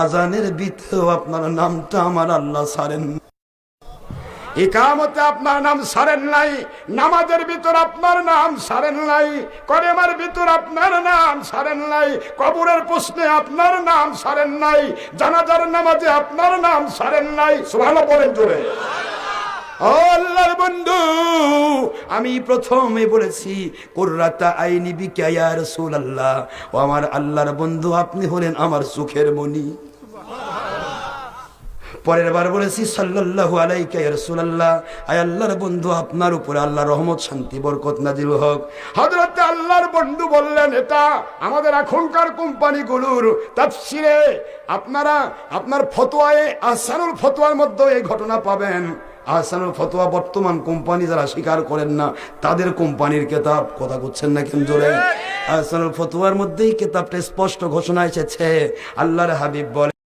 আজানের ভিতরেও আপনার নামটা আমার আল্লাহ সারেন ইকামতে আপনার নাম সারেন নাই, নামাজের ভিতর আপনার নাম সারেন নাই করেমার ভিতর আপনার নাম সারেন নাই, কবরের প্রশ্নে আপনার নাম সারেন নাই, জানাজার নামাজে আপনার নাম সারেন নাই। সোহানো বলেন জোরে। আল্লাহর বন্ধু, আমি প্রথমে বলেছি, কুররাতা আইনি বিকায়া রাসূলুল্লাহ। ও আমার আল্লাহর বন্ধু, আপনি হলেন আমার সুখের মনি পরের বার বলেছি, সাল্লাল্লাহু আলাইকা রাসূলুল্লাহ। আয় আল্লাহর বন্ধু, আপনার উপরে আল্লাহর রহমত, শান্তি, বরকত নাজিল হোক। হযরত আল্লাহর বন্ধু বললেন, এটা আমাদের এখনকার কোম্পানিগুলোর তাফসিরে আপনারা, আপনার ফতোয়ায়ে, আহসানুল ফতোয়ার মধ্যে এই ঘটনা পাবেন। আহসানুল ফতোয়া বর্তমান কোম্পানি যারা স্বীকার করেন না, তাদের কোম্পানির কেতাব কথা করছেন না কেন জোরে? আহসানুল ফতোয়ার মধ্যেই কেতাবটা স্পষ্ট ঘোষণা এসেছে। আল্লাহর হাবিব বলে